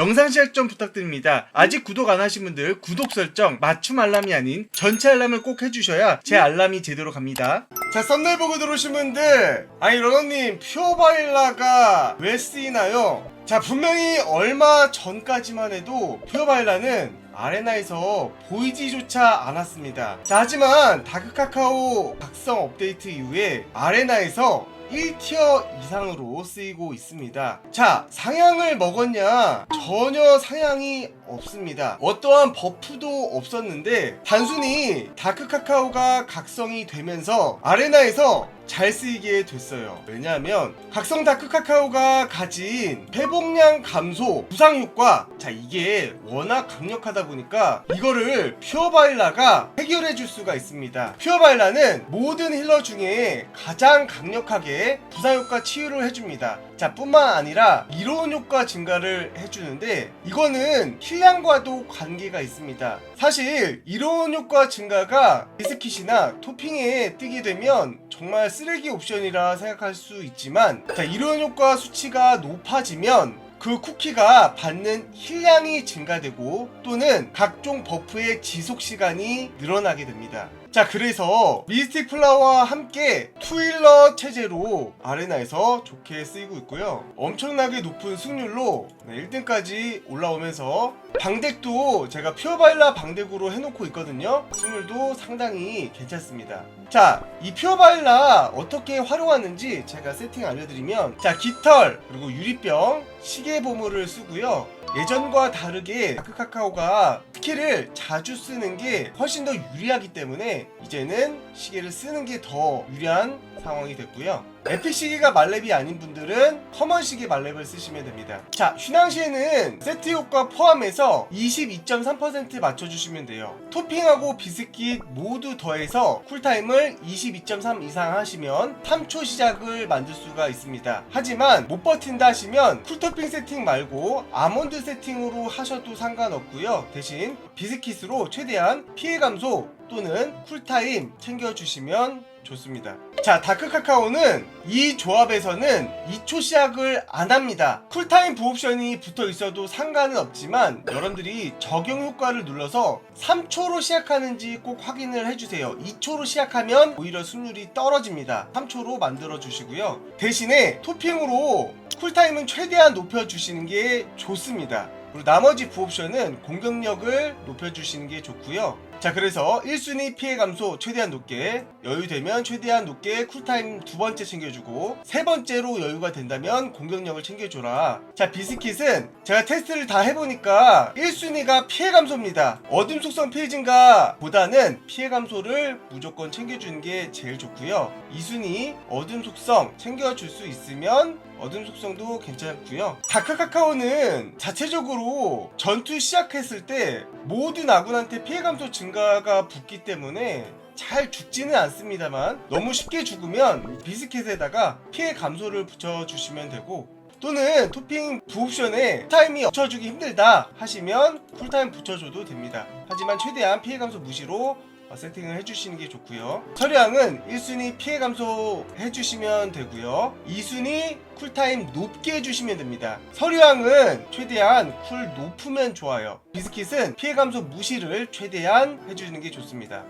영상 시작 좀 부탁드립니다. 아직 구독 안 하신 분들 구독 설정 맞춤 알람이 아닌 전체 알람을 꼭 해주셔야 제 알람이 제대로 갑니다. 자 썸네일 보고 들어오신 분들 아니 러너님 퓨어바일라가 왜 쓰이나요? 자 분명히 얼마 전까지만 해도 퓨어바일라는 아레나에서 보이지조차 않았습니다 자 하지만 다크카카오 각성 업데이트 이후에 아레나에서 1티어 이상으로 쓰이고 있습니다. 자, 상향을 먹었냐? 전혀 상향이 없습니다. 어떠한 버프도 없었는데 단순히 다크 카카오가 각성이 되면서 아레나에서 잘 쓰이게 됐어요. 왜냐하면 각성 다크 카카오가 가진 회복량 감소, 부상 효과 자 이게 워낙 강력하다 보니까 이거를 퓨어 바일라가 해결해 줄 수가 있습니다. 퓨어 바일라는 모든 힐러 중에 가장 강력하게 부상 효과 치유를 해줍니다. 자 뿐만 아니라 이로운 효과 증가를 해주는데 이거는 힐량과도 관계가 있습니다. 사실 이로운 효과 증가가 비스킷이나 토핑에 뜨게 되면 정말 쓰레기 옵션이라 생각할 수 있지만 자 이로운 효과 수치가 높아지면 그 쿠키가 받는 힐량이 증가되고 또는 각종 버프의 지속 시간이 늘어나게 됩니다. 자 그래서 미스틱 플라워와 함께 투일러 체제로 아레나에서 좋게 쓰이고 있고요. 엄청나게 높은 승률로 1등까지 올라오면서 방덱도 제가 퓨어바일라 방덱으로 해놓고 있거든요. 승률도 상당히 괜찮습니다. 자 이 퓨어바일라 어떻게 활용하는지 제가 세팅 알려드리면 자 깃털 그리고 유리병 시계 보물을 쓰고요. 예전과 다르게 다크카카오가 스킬을 자주 쓰는 게 훨씬 더 유리하기 때문에 이제는 시계를 쓰는 게 더 유리한 상황이 됐고요. 에픽 시계가 말렙이 아닌 분들은 커먼 시계 말렙을 쓰시면 됩니다. 자, 휘낭시에는 세트 효과 포함해서 22.3% 맞춰주시면 돼요. 토핑하고 비스킷 모두 더해서 쿨타임을 22.3 이상 하시면 3초 시작을 만들 수가 있습니다. 하지만 못 버틴다 하시면 쿨토핑 세팅 말고 아몬드 세팅으로 하셔도 상관없고요. 대신 비스킷으로 최대한 피해 감소 또는 쿨타임 챙겨주시면 좋습니다. 자, 다크 카카오는 이 조합에서는 2초 시작을 안 합니다. 쿨타임 부옵션이 붙어 있어도 상관은 없지만 여러분들이 적용 효과를 눌러서 3초로 시작하는지 꼭 확인을 해주세요. 2초로 시작하면 오히려 승률이 떨어집니다. 3초로 만들어 주시고요. 대신에 토핑으로 쿨타임은 최대한 높여주시는 게 좋습니다. 그리고 나머지 부옵션은 공격력을 높여주시는 게 좋고요. 자 그래서 1순위 피해 감소 최대한 높게 여유되면 최대한 높게 쿨타임 두 번째 챙겨주고 세 번째로 여유가 된다면 공격력을 챙겨줘라. 자 비스킷은 제가 테스트를 다 해보니까 1순위가 피해 감소입니다. 어둠 속성 피해 증가 보다는 피해 감소를 무조건 챙겨주는 게 제일 좋고요. 2순위 어둠 속성 챙겨줄 수 있으면 어둠 속성도 괜찮고요. 다크카카오는 자체적으로 전투 시작했을 때 모든 아군한테 피해 감소 증가가 붙기 때문에 잘 죽지는 않습니다만 너무 쉽게 죽으면 비스킷에다가 피해 감소를 붙여주시면 되고 또는 토핑 부옵션에 타임이 붙여주기 힘들다 하시면 쿨타임 붙여줘도 됩니다. 하지만 최대한 피해 감소 무시로 어, 세팅을 해주시는 게 좋고요. 서류항은 1순위 피해 감소 해주시면 되고요. 2순위 쿨타임 높게 해주시면 됩니다. 서류항은 최대한 쿨 높으면 좋아요. 비스킷은 피해 감소 무시를 최대한 해주는 게 좋습니다.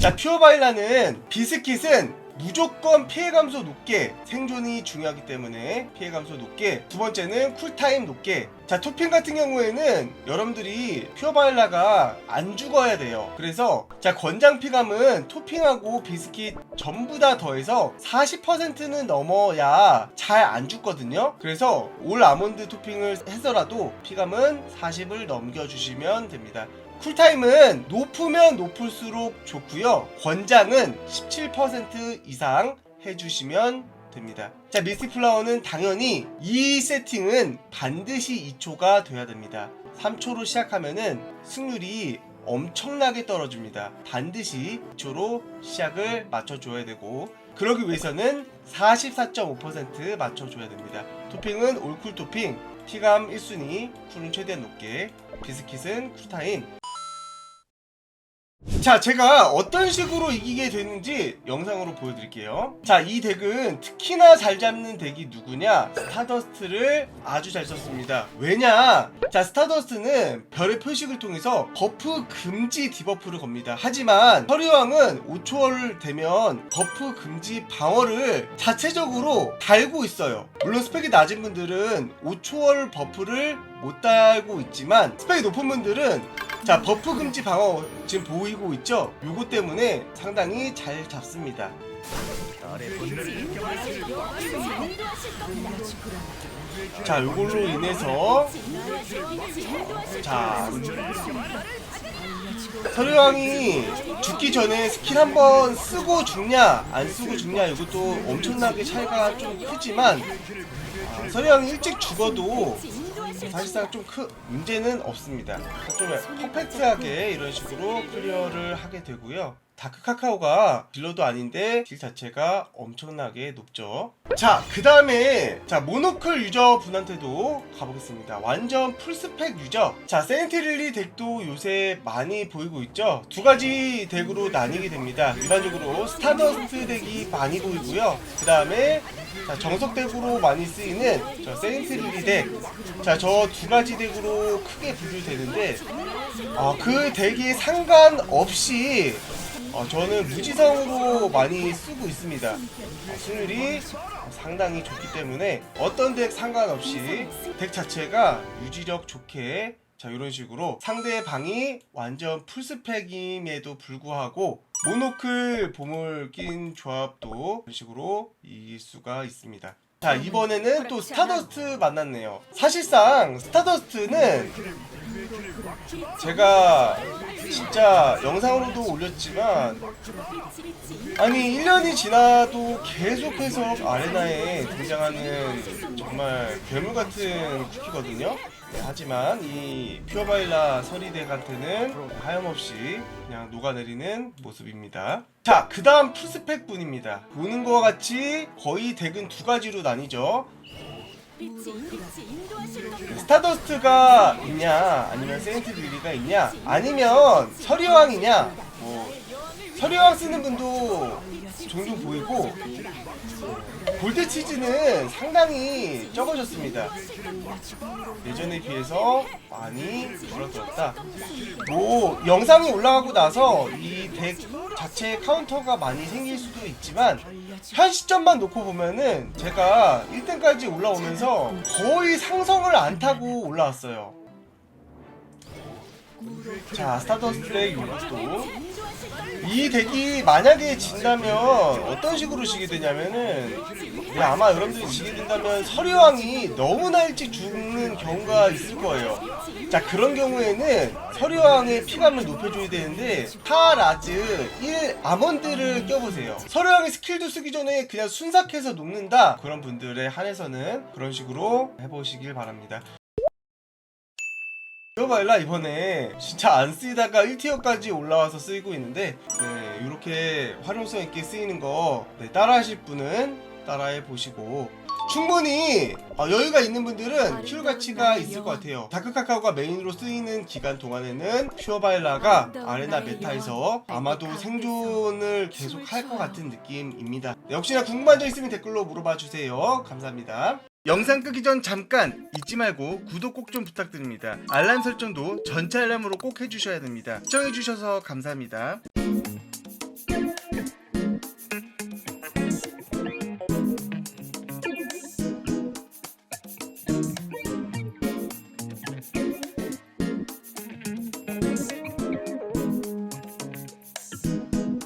자, 퓨어바일라는 비스킷은 무조건 피해 감소 높게 생존이 중요하기 때문에 피해 감소 높게. 두 번째는 쿨타임 높게. 자 토핑 같은 경우에는 여러분들이 퓨어바일라가 안 죽어야 돼요. 그래서 자 권장 피감은 토핑하고 비스킷 전부 다 더해서 40%는 넘어야 잘 안 죽거든요. 그래서 올 아몬드 토핑을 해서라도 피감은 40을 넘겨주시면 됩니다 쿨타임은 높으면 높을수록 좋고요. 권장은 17% 이상 해주시면 됩니다. 자, 미스틱 플라워는 당연히 이 세팅은 반드시 2초가 돼야 됩니다. 3초로 시작하면은 승률이 엄청나게 떨어집니다. 반드시 2초로 시작을 맞춰줘야 되고 그러기 위해서는 44.5% 맞춰줘야 됩니다. 토핑은 올쿨 토핑, 피감 1순위, 쿨은 최대한 높게, 비스킷은 쿨타임, 자, 제가 어떤 식으로 이기게 되는지 영상으로 보여드릴게요. 자, 이 덱은 특히나 잘 잡는 덱이 누구냐? 스타더스트를 아주 잘 썼습니다. 왜냐? 자, 스타더스트는 별의 표식을 통해서 버프 금지 디버프를 겁니다. 하지만 서리왕은 5초월 되면 버프 금지 방어를 자체적으로 달고 있어요. 물론 스펙이 낮은 분들은 5초월 버프를 못 달고 있지만 스펙이 높은 분들은 자 버프 금지 방어 지금 보이고 있죠? 요거 때문에 상당히 잘 잡습니다. 자 요걸로 인해서 자 서류왕이 죽기 전에 스킬 한번 쓰고 죽냐 안 쓰고 죽냐 이것도 엄청나게 차이가 좀 크지만 아, 서류왕이 일찍 죽어도 사실상 좀 큰 문제는 없습니다. 좀 퍼펙트하게 이런 식으로 클리어를 하게 되고요. 다크 카카오가 딜러도 아닌데 딜 자체가 엄청나게 높죠. 자, 그 다음에 자 모노클 유저 분한테도 가보겠습니다. 완전 풀스펙 유저. 자, 센트릴리 덱도 요새 많이 보이고 있죠. 두 가지 덱으로 나뉘게 됩니다. 일반적으로 스타더스트 덱이 많이 보이고요. 그 다음에 자, 정석 덱으로 많이 쓰이는 저 세인트릴리 덱. 자, 저 두 가지 덱으로 크게 분류되는데, 어, 그 덱에 상관없이, 어, 저는 무지성으로 많이 쓰고 있습니다. 어, 승률이 상당히 좋기 때문에 어떤 덱 상관없이 덱 자체가 유지력 좋게 자 이런 식으로 상대의 방이 완전 풀스펙임에도 불구하고 모노클 보물 낀 조합도 이런 식으로 이길 수가 있습니다. 자 이번에는 또 스타더스트 만났네요. 사실상 스타더스트는 제가 진짜 영상으로도 올렸지만 아니 1년이 지나도 계속해서 아레나에 등장하는 정말 괴물 같은 쿠키거든요. 네, 하지만 이 퓨어바일라 서리덱한테는 하염없이 그냥 녹아내리는 모습입니다. 자, 그 다음 풀스펙 분입니다. 보는 것과 같이 거의 덱은 두 가지로 나뉘죠. 스타더스트가 있냐, 아니면 세인트 릴리가 있냐, 아니면 서리왕이냐, 뭐, 서리왕 쓰는 분도 종종 보이고, 골드 치즈는 상당히 적어졌습니다. 예전에 비해서 많이 줄어들었다. 뭐 영상이 올라가고 나서 이 덱 자체 카운터가 많이 생길 수도 있지만 현 시점만 놓고 보면은 제가 1등까지 올라오면서 거의 상성을 안 타고 올라왔어요. 자 스타더스트의 요것도 이 덱이 만약에 진다면 어떤 식으로 지게 되냐면은 네, 아마 여러분들이 지게 된다면 서리왕이 너무나 일찍 죽는 경우가 있을 거예요. 자 그런 경우에는 서리왕의 피감을 높여줘야 되는데 타라즈 1 아몬드를 껴보세요. 서리왕의 스킬도 쓰기 전에 그냥 순삭해서 녹는다 그런 분들에 한해서는 그런 식으로 해보시길 바랍니다. 퓨어바일라 이번에. 진짜 안 쓰이다가 1티어까지 올라와서 쓰이고 있는데 네 이렇게 활용성 있게 쓰이는 거 네, 따라하실 분은 따라해 보시고. 충분히 어, 여유가 있는 분들은 킬 가치가 있을 것 같아요. 다크카카오가 메인으로 쓰이는 기간 동안에는 퓨어바일라가 아레나 메타에서 아마도 생존을 계속 할 것 같은 느낌입니다. 네, 역시나 궁금한 점 있으면 댓글로 물어봐 주세요. 감사합니다 영상 끄기 전 잠깐 잊지 말고 구독 꼭 좀 부탁드립니다. 알람 설정도 전체 알람으로 꼭 해주셔야 됩니다. 시청해주셔서 감사합니다.